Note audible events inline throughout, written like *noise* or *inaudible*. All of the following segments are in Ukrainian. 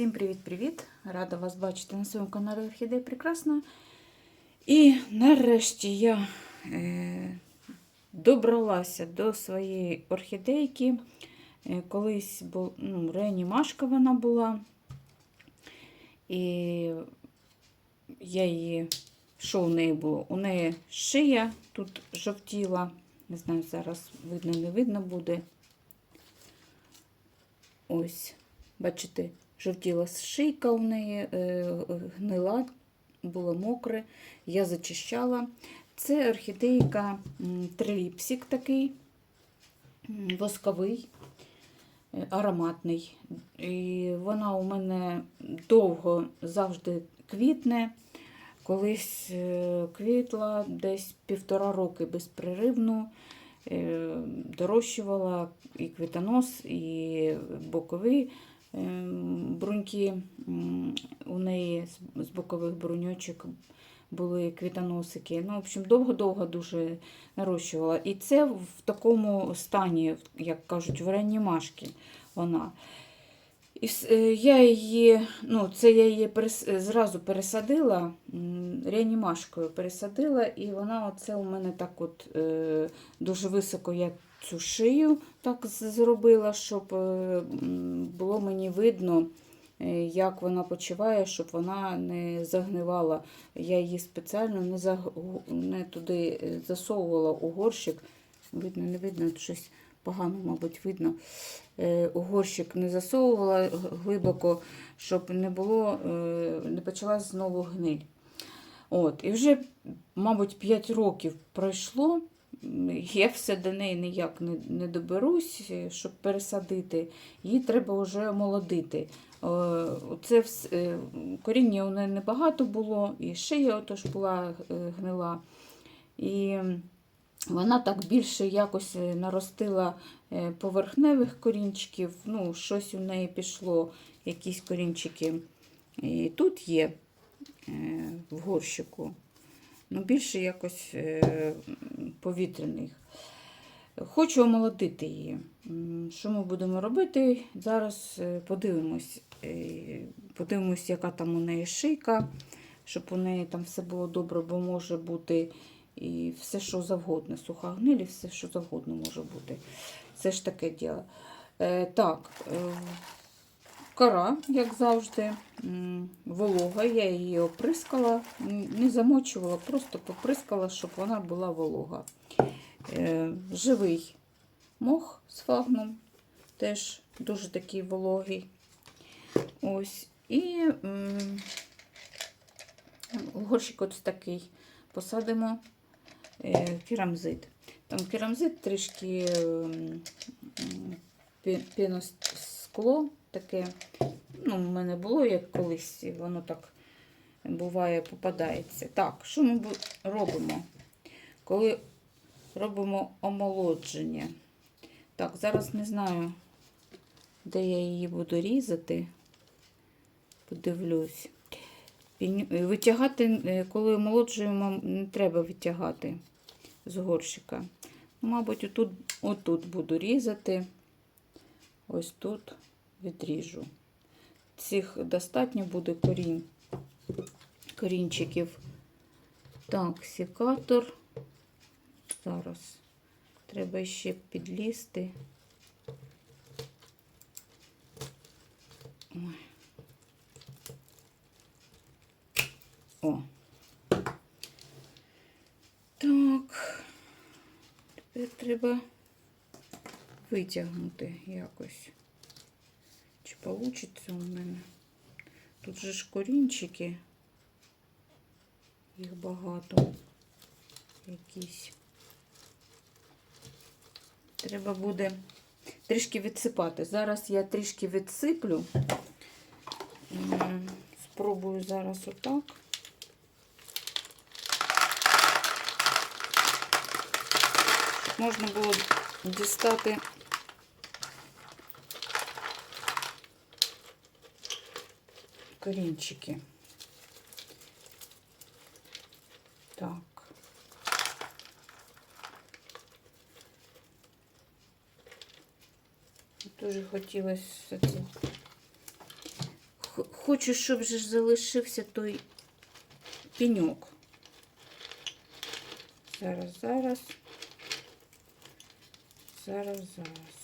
Всім привіт-привіт! Рада вас бачити на своєму каналі Орхідея Прекрасна. І нарешті я е, добралася до своєї орхідейки. Е, колись бу, ну, реанімашка вона була. І я її, що у неї було? У неї шия тут жовтіла. Не знаю, зараз видно, не видно буде. Ось, бачите, жовтіла шийка у неї, е, гнила, було мокре. Я зачищала. Це орхідейка м, триліпсик такий, восковий, е, ароматний. І вона у мене довго завжди квітне. Колись е, квітла десь півтора роки безпреривно. Е, Дорощувала і квітонос, і бокові е, бруньки. У неї з- бокових бруньочок були квітоносики. Ну, в общем, довго-довго дуже нарощувала. І це в такому стані, як кажуть, в реанімашки вона. І е, я її, ну, це я її е, зразу пересадила, реанімашкою пересадила, і вона оце у мене так от е, дуже високо я цю шию так зробила, щоб е, було мені видно, е, як вона почуває, щоб вона не загнивала. Я її спеціально не, заг... не туди е, засовувала у горщик. Видно, не видно, щось погано, мабуть, видно. У горщик не засовувала глибоко, щоб не було, не почалась знову гниль. От, і вже, мабуть, 5 років пройшло. Я все до неї ніяк не, не доберусь, е, щоб пересадити. Її треба вже молодити. Е, Це вс- е, коріння у неї небагато було, і шия отож була е, гнила. І вона так більше якось наростила поверхневих корінчиків. Ну, щось у неї пішло, якісь корінчики. І тут є в горщику. Ну, більше якось е, повітряних. Хочу омолодити її. Що ми будемо робити? Зараз е, подивимось, е, подивимось, яка там у неї шийка, щоб у неї там все було добре, бо може бути і все, що завгодно. Суха гнилі, все, що завгодно може бути. Це ж таке діло. Так, кора, як завжди, волога. Я її оприскала, не замочувала, просто поприскала, щоб вона була волога. Е, живий мох з фагном, теж дуже такий вологий. Ось. І горщик ось такий посадимо е, керамзит. Там керамзит трішки піностекло таке. Ну, в мене було як колись, і воно так буває, попадається. Так, що ми робимо? Коли робимо омолодження. Так, зараз не знаю, де я її буду різати. Подивлюсь. Витягати, е, коли омолоджуємо, не треба витягати з горщика. Мабуть, отут, отут буду різати. Ось тут відріжу. Цих достатньо буде корінь, корінчиків. Так, секатор. Зараз треба ще підлізти. Ой. О. Так. Тепер треба витягнути якось. Чи вийде у мене? Тут же ж корінчики. Їх багато. Якісь. Треба буде трішки відсипати. Зараз я трішки відсиплю. Спробую зараз отак. Можна було дістати корінчики. Так. Дуже хотілося це хочу, щоб же залишився той пеньок. Зараз, зараз. Зараз, зараз.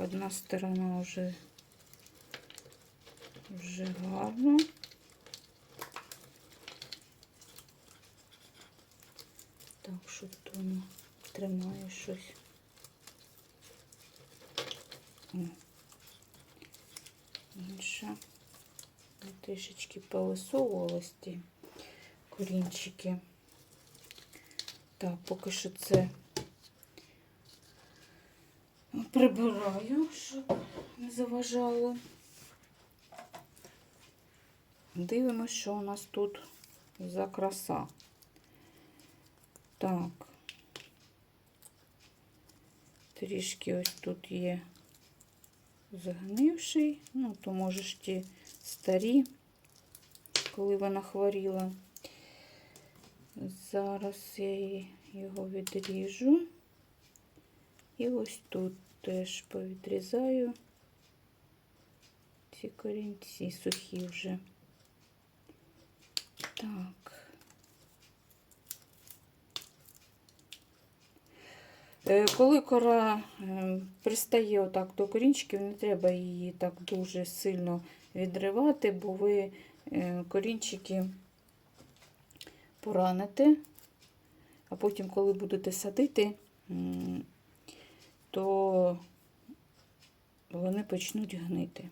Одна сторона вже, вже гарно. Так, що тут воно тримає щось. О. Інша. Трішечки повисовувалась ті корінчики. Так, поки що це прибираю, щоб не заважало. Дивимося, що у нас тут за краса. Так. Трішки ось тут є загнивший, ну, то може ж ті старі, коли вона хворіла. Зараз я його відріжу. І ось тут теж повідрізаю ці корінці сухі вже. Так. Е, Коли кора е, пристає отак до корінчиків, не треба її так дуже сильно відривати, бо ви е, корінчики пораните, а потім, коли будете садити, то вони почнуть гнити.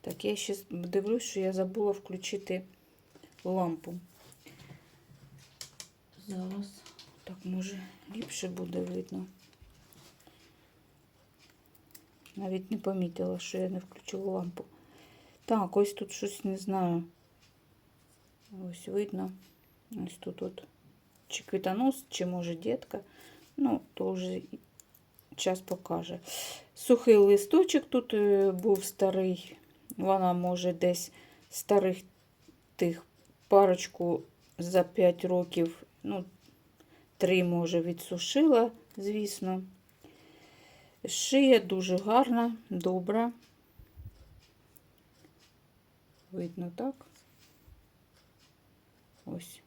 Так, я ще дивлюсь, що я забула включити лампу. Зараз. Так, може, ліпше буде видно. Навіть не помітила, що я не включила лампу. Так, ось тут щось не знаю. Ось видно. Ось тут от чи квітонос, чи може дітка. Ну, то вже час покаже. Сухий листочок тут е, був старий. Вона може десь старих тих парочку за 5 років, ну, три, може, відсушила, звісно. Шия дуже гарна, добра. Видно так. Ось.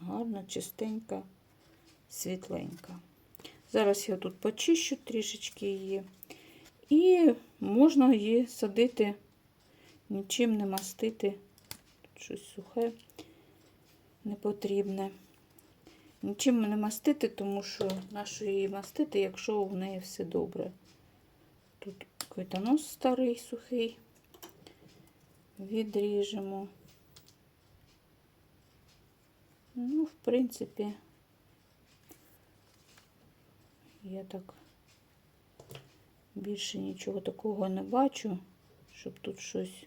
Гарна, чистенька, світленька. Зараз я тут почищу трішечки її. І можна її садити, нічим не мастити. Тут щось сухе, не потрібне. Нічим не мастити, тому що нащо її мастити, якщо в неї все добре. Тут квітонос старий, сухий. Відріжемо. Ну, в принципі, я так більше нічого такого не бачу, щоб тут щось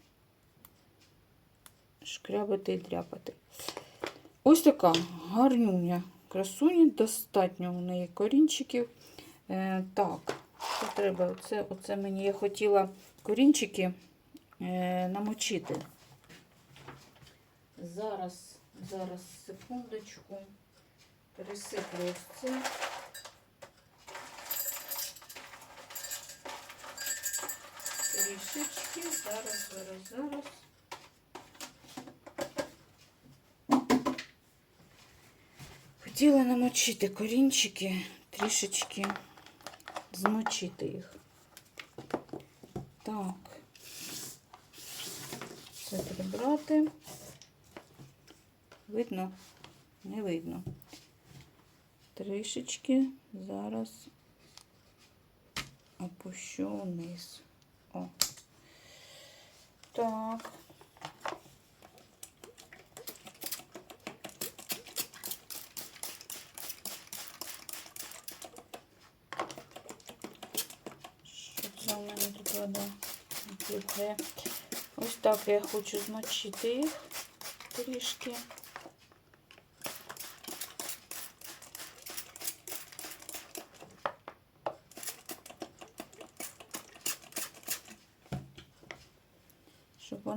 шкрябати і дряпати. Ось така гарнюня красуня, достатньо у неї корінчиків. Е, так, що треба? Оце, оце мені я хотіла корінчики е, намочити. Зараз, зараз, секундочку, пересиплю ось це. Трішечки, зараз, зараз, зараз. Хотіла намочити корінчики, трішечки змочити їх. Так, це прибрати. Видно? Не видно. Трішечки зараз опущу вниз. О. Так. Що це у мене тут вода бігає? Ось так я хочу змочити їх трішки.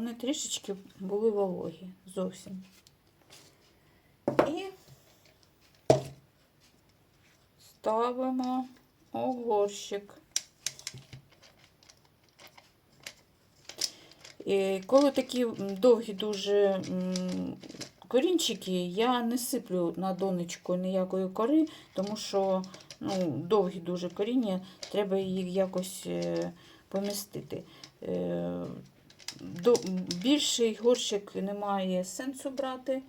Вони трішечки були вологі зовсім. І ставимо огорщик. І коли такі довгі дуже корінчики, я не сиплю на донечку ніякої кори, тому що ну, довгі дуже коріння, треба їх якось е, помістити. Е, до, більший горщик немає сенсу брати,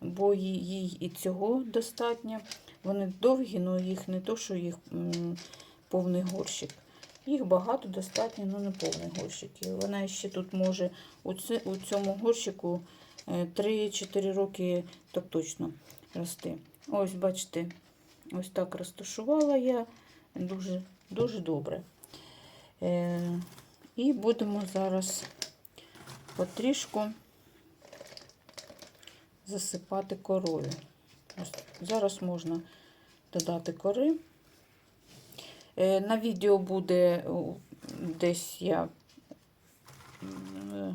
бо їй, і цього достатньо. Вони довгі, але їх не то, що їх повний горщик. Їх багато достатньо, але не повний горщик. І вона ще тут може у, цьому горщику е, 3-4 роки так точно рости. Ось, бачите, ось так розташувала я дуже, дуже добре. Е, і будемо зараз потрішку засипати корою. Ось зараз можна додати кори. Е, На відео буде десь я е,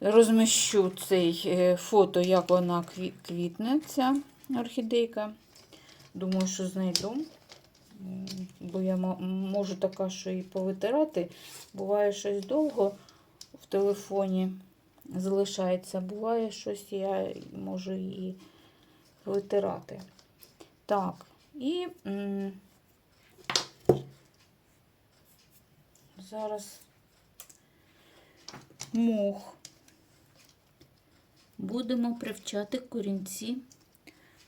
розміщу цей е, фото, як вона квітне, ця орхідейка. Думаю, що знайду. Бо я можу така, що і повитирати. Буває щось довго телефоні залишається. Буває щось, я можу і витирати. Так, і м, зараз мох. Будемо привчати корінці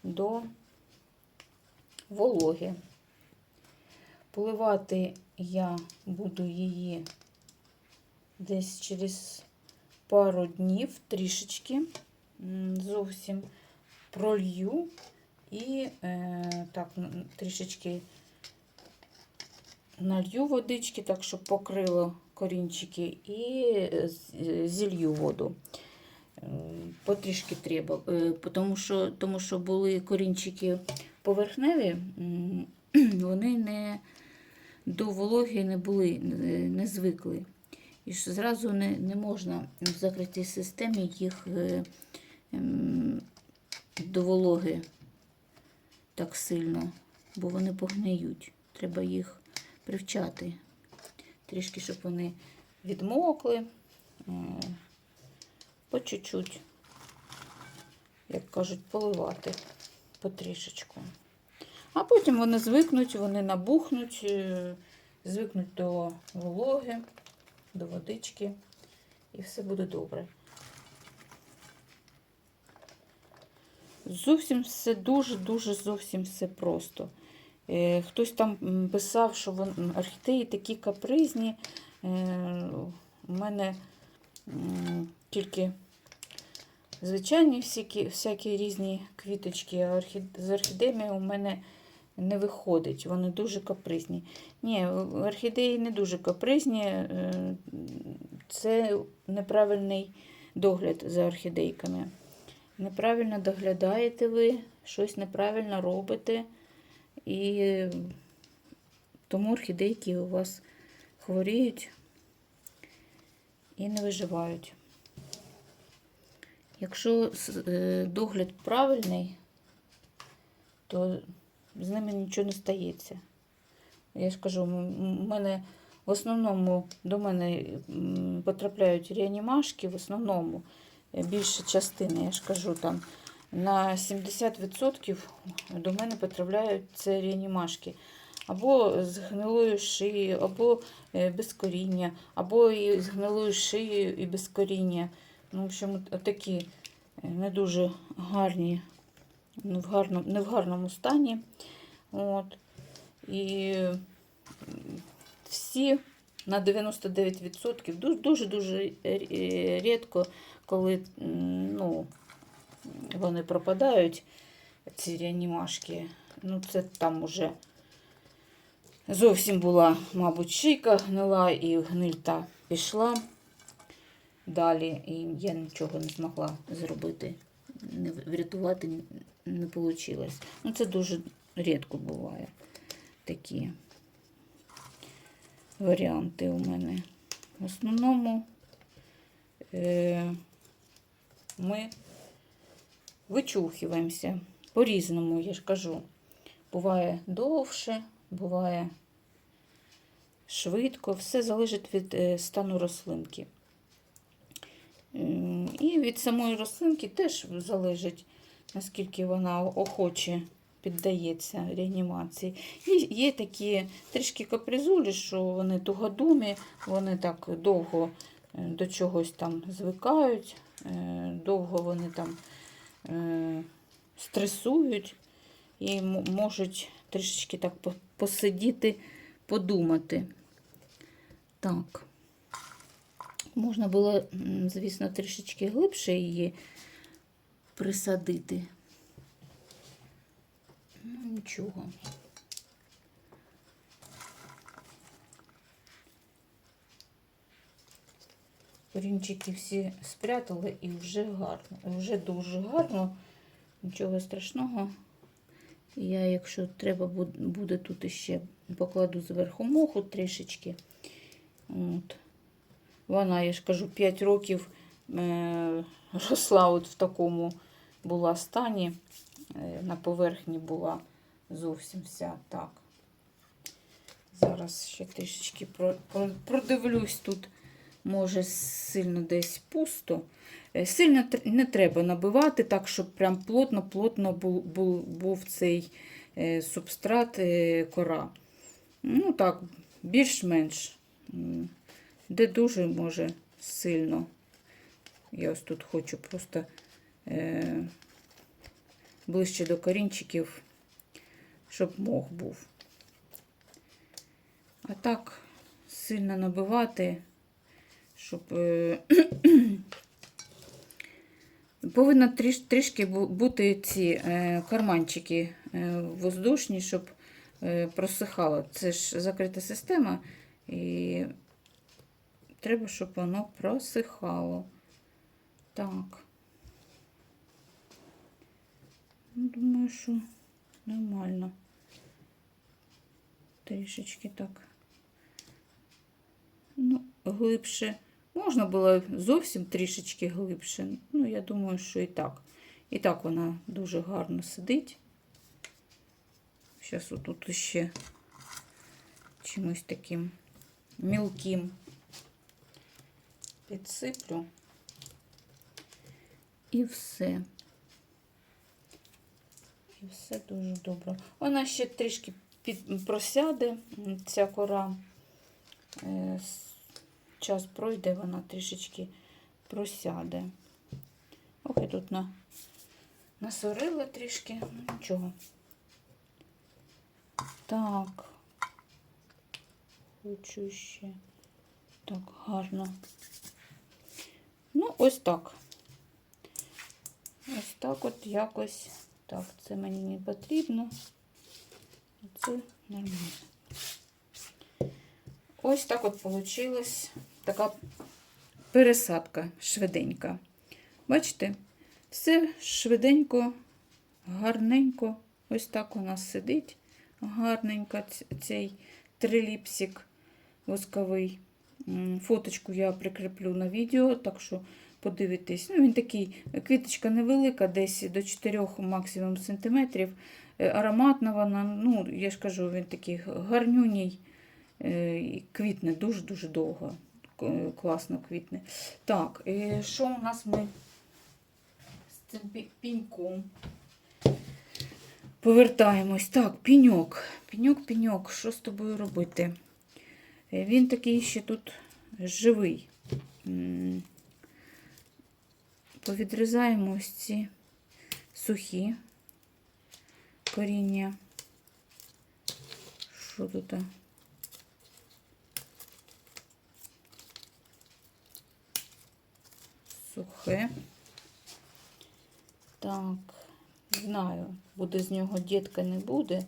до вологи. Поливати я буду її десь через пару днів трішечки зовсім пролью і е, так трішечки налью водички, так щоб покрило корінчики, і е, зілью воду. Е, Потрішки треба, е, тому що, тому що були корінчики поверхневі, *clears throat* вони не до вологи не були, не звикли. І ж зразу не, не можна в закритій системі їх е, ем, до вологи так сильно, бо вони погниють. Треба їх привчати. Трішки, щоб вони відмокли. е, По чуть-чуть, як кажуть, поливати потрішечку. А потім вони звикнуть, вони набухнуть, е, звикнуть до вологи, до водички, і все буде добре. Зовсім все дуже-дуже зовсім все просто. Е, Хтось там писав, що орхідеї такі капризні. Е, У мене тільки звичайні всякі, всякі різні квіточки, а орхід... з орхідеями у мене не виходить. Вони дуже капризні. Ні, орхідеї не дуже капризні. е, Це неправильний догляд за орхідейками. Неправильно доглядаєте ви, щось неправильно робите. І тому орхідейки у вас хворіють і не виживають. Якщо е, догляд правильний, то з ними нічого не стається. Я ж кажу, у мене в основному до мене потрапляють реанімашки, в основному е, більша частина, я ж кажу, там на 70% до мене потрапляють це реанімашки. Або з гнилою шиєю, або е, без коріння, або і з гнилою шиєю і без коріння. Ну, в общем, такі е, не дуже гарні, не в гарному, не в гарному стані. От. І всі на 99% дуже-дуже е, рідко, коли ну, вони пропадають, ці реанімашки. Ну, це там уже зовсім була, мабуть, шийка гнила і гнильта пішла далі, і я нічого не змогла зробити, не врятувати не вийшло. Ну, це дуже рідко буває такі варіанти у мене. В основному е, ми вичухуємося по-різному, я ж кажу. Буває довше, буває швидко, все залежить від е, стану рослинки. І від самої рослинки теж залежить, наскільки вона охоче піддається реанімації. І є такі трішки капризулі, що вони тугодумі, вони так довго е, до чогось там звикають, е, довго вони там е, стресують і можуть трішечки так посидіти, подумати. Так. Можна було, звісно, трішечки глибше її присадити. Ну, нічого. Корінчики всі спрятали і вже гарно. Вже дуже гарно. Нічого страшного. Я, якщо треба буде тут іще покладу зверху моху трішечки. От. Вона, я ж кажу, 5 років е, росла от в такому була стані. Е, на поверхні була зовсім вся так. Зараз ще трішечки про, про, продивлюсь тут. Може, сильно десь пусто. Е, Сильно не треба набивати так, щоб прям плотно-плотно був, був, був цей е, субстрат кора. Ну так, більш-менш. Де дуже може сильно. Я ось тут хочу просто ближче до корінчиків, щоб мох був. А так сильно набивати, щоб е, *clears throat* повинно тріш, трішки бути ці е, карманчики е, воздушні, щоб е, просихало. Це ж закрита система, і треба, щоб воно просихало. Так. Ну, Думаю, що нормально. Трішечки так. Ну, глибше. Можна було зовсім трішечки глибше. Ну, я думаю, що і так. І так вона дуже гарно сидить. Зараз отут ще чимось таким мілким підсиплю. І все. І все дуже добре. Вона ще трішки під, просяде, ця кора. Е, Час пройде, вона трішечки просяде. Ох, я тут на, насорила трішки, ну нічого. Так. Хочу ще. Так, гарно. Ну, ось так. Ось так от якось. Так, це мені не потрібно. Це нормально. Ось так от вийшла така пересадка швиденька. Бачите, все швиденько, гарненько. Ось так у нас сидить. Гарненько цей триліпсик восковий. Фоточку я прикріплю на відео, так що подивитесь. Ну, він такий, квіточка невелика, десь до 4 максимум сантиметрів. Е, Ароматна вона, ну, я ж кажу, він такий гарнюній. Е, Квітне дуже-дуже довго. Е, Класно квітне. Так, що у нас ми з цим піньком? Повертаємось. Так, піньок. Піньок, піньок. Що з тобою робити? Е, Він такий ще тут живий. Повідрізаємо ось ці сухі коріння. Що тут? Сухе. Так, знаю, буде з нього дітка не буде.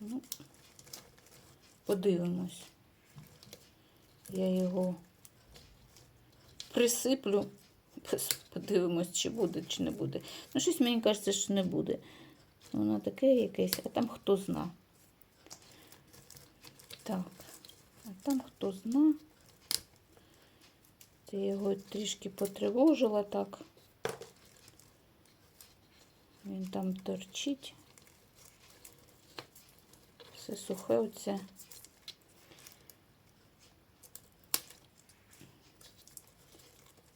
Ну, подивимось. Я його присиплю. Подивимось, чи буде, чи не буде. Ну, щось мені кажеться, що не буде. Воно таке якесь, а там хто зна. Так, а там хто зна. Це я його трішки потривожила так. Він там торчить. Все сухе оце.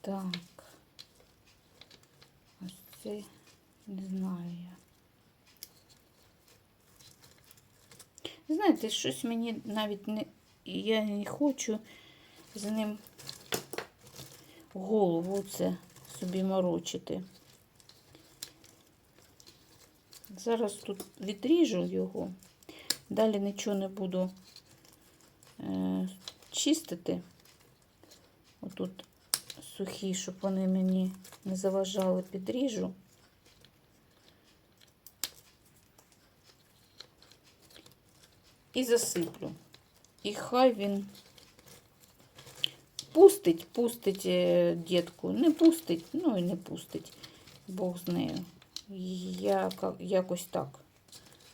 Так. Ось це не знаю я. Знаєте, щось мені навіть не. Я не хочу з ним голову це собі морочити. Зараз тут відріжу його, далі нічого не буду е, чистити. Отут сухі, щоб вони мені не заважали, підріжу. І засиплю. І хай він пустить, пустить е, дітку. Не пустить, ну і не пустить. Бог з нею. Я якось так.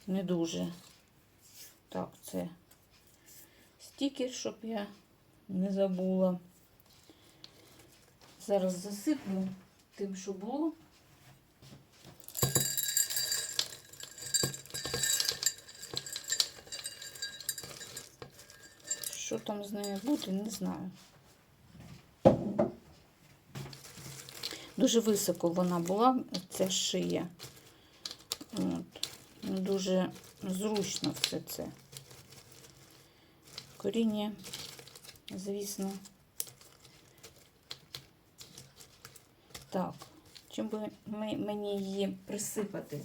Не дуже. Так, це стікер, щоб я не забула. Зараз засиплю тим, що було. Що там з нею буде, не знаю. Дуже високо вона була, ця шия. От. Дуже зручно все це. Коріння, звісно. Так, чим би мені її присипати?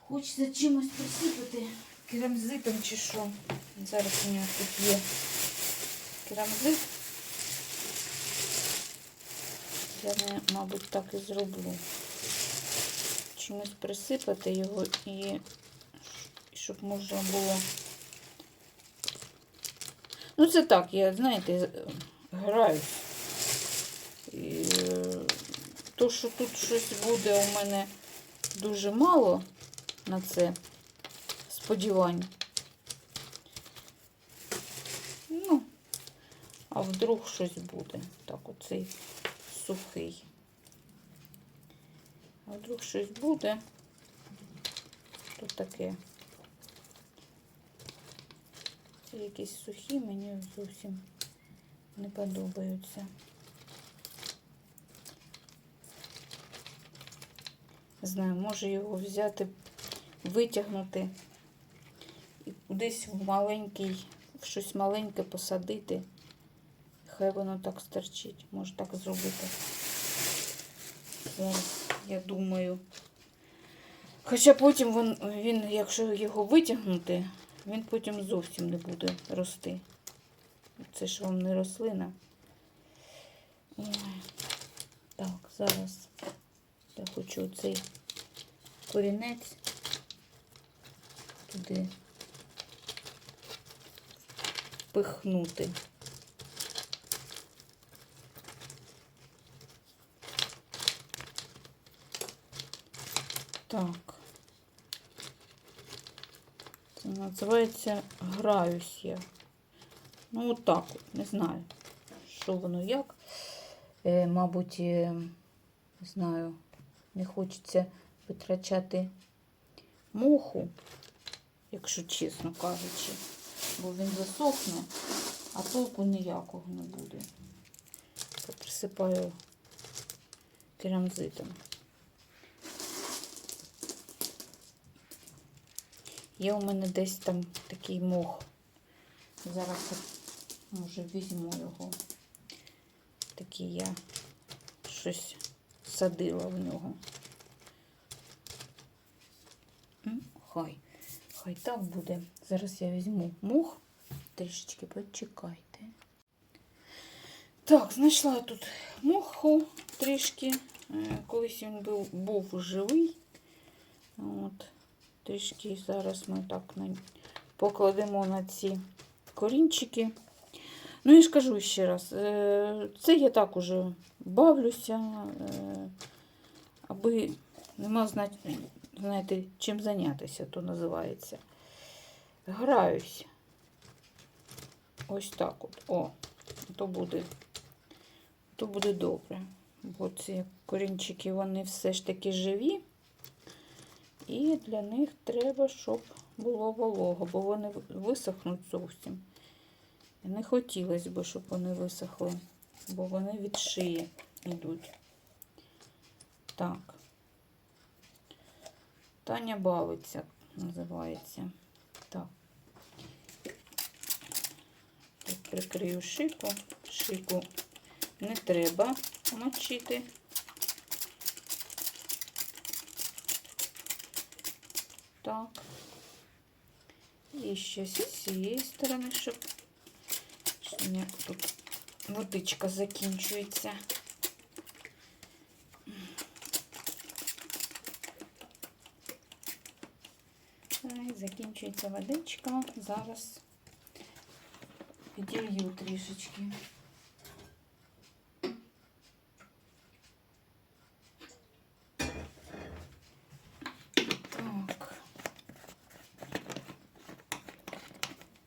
Хочеться чимось присипати керамзитом чи що. Зараз у нього тут є керамзит. Я, мабуть, так і зроблю. Чимось присипати його і щоб можна було. Ну, це так, я, знаєте, граюсь. Е, то, що тут щось буде у мене дуже мало на це сподівань. Ну, а вдруг щось буде. Так, оцей сухий. А вдруг щось буде, то таке. Ці якісь сухі мені зовсім не подобаються. Не знаю, може його взяти, витягнути і кудись в маленький, в щось маленьке посадити. Хай воно так стерчить. Може так зробити. Зараз, я думаю. Хоча потім він, він, якщо його витягнути, він потім зовсім не буде рости. Це ж вам не рослина. Так, зараз я хочу цей корінець туди впихнути. Так. Це називається граюсь я. Ну, от так от, не знаю, що воно як. Е, мабуть, е, не знаю, не хочеться витрачати моху, якщо чесно кажучи, бо він засохне, а толку ніякого не буде. Присипаю керамзитом. Є у мене десь там такий мох. Зараз може візьму його. Такий я щось садила в нього. Хай, хай так буде. Зараз я візьму мох. Трішечки почекайте. Так, знайшла тут моху трішки. Е, Колись він був, був живий. От. Трішки зараз ми так покладемо на ці корінчики. Ну, я ж кажу ще раз, е, це я так уже бавлюся, е, аби нема знаєте, чим зайнятися, то називається. Граюсь. Ось так от. О, то буде, то буде добре. Бо ці корінчики, вони все ж таки живі. І для них треба, щоб було волого, бо вони висохнуть зовсім. Не хотілося б, щоб вони висохли, бо вони від шиї йдуть. Так. Таня бавиться, називається. Так. Тут прикрию шику. Шику не треба мочити. Так. І ще з цієї сторони, щоб у мене тут водичка закінчується. Закінчується водичка. Зараз піділью трішечки. Так.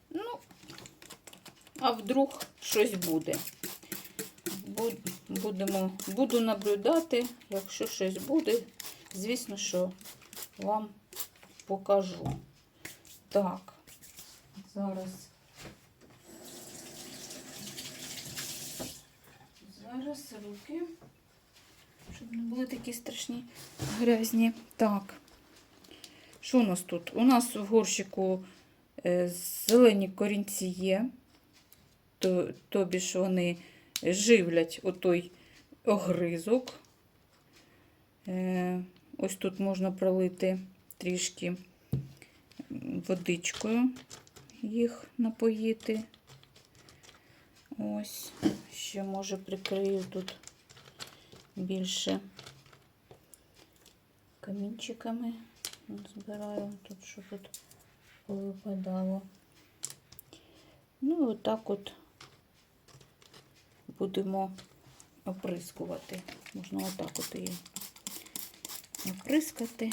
Ну, а вдруг щось буде. Будемо, буду наблюдати, якщо щось буде, звісно, що вам покажу. Так, зараз. Зараз руки, щоб не були такі страшні грязні. Так. Що у нас тут? У нас в горщику е, зелені корінці є, то, тобі ж вони живлять отой огризок. Е, ось тут можна пролити трішки водичкою їх напоїти. Ось, ще може прикрию тут більше камінчиками. Збираю тут, що тут випадало. Ну, отак от будемо оприскувати. Можна отак от її оприскати.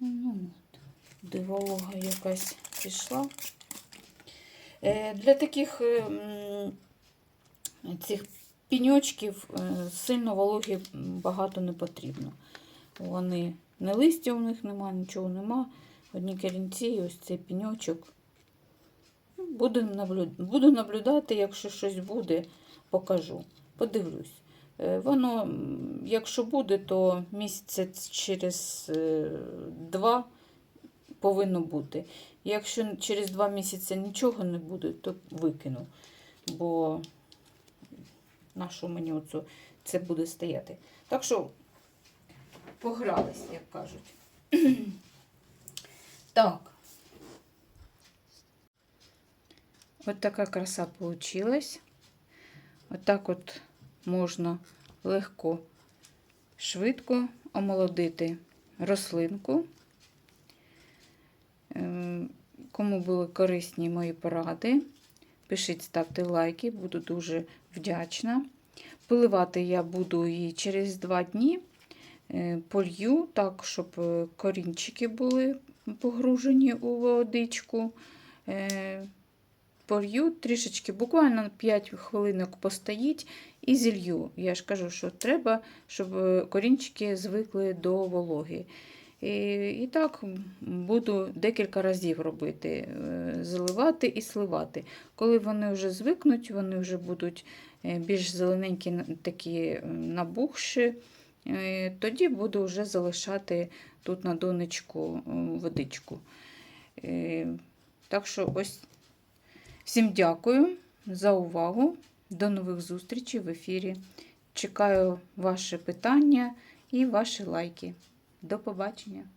Ну, от, де волога якась пішла. Е, Для таких е, м, цих піньочків е, сильно вологи багато не потрібно. Вони не листя у них нема, нічого нема. Одні корінці, і ось цей піньочок. Ну, Буду, наблю... Буду наблюдати, якщо щось буде, покажу. Подивлюсь. Е, Воно, якщо буде, то місяць через е, два повинно бути. Якщо через два місяці нічого не буде, то викину. Бо на що мені оцю, це буде стояти. Так що погрались, як кажуть. *clears throat* так. От така краса получилась. Отак от можна легко, швидко омолодити рослинку. Ем, Кому були корисні мої поради, пишіть, ставте лайки, буду дуже вдячна. Поливати я буду її через 2 дні. Е, Полью так, щоб е, корінчики були погружені у водичку. Е, Полью трішечки, буквально 5 хвилинок постоїть і зілью. Я ж кажу, що треба, щоб корінчики звикли до вологи. І, так буду декілька разів робити, е, заливати і сливати. Коли вони вже звикнуть, вони вже будуть е, більш зелененькі, такі набухші, е, тоді буду вже залишати тут на донечку водичку. Так що ось всім дякую за увагу. До нових зустрічей в ефірі. Чекаю ваші питання і ваші лайки. До побачення!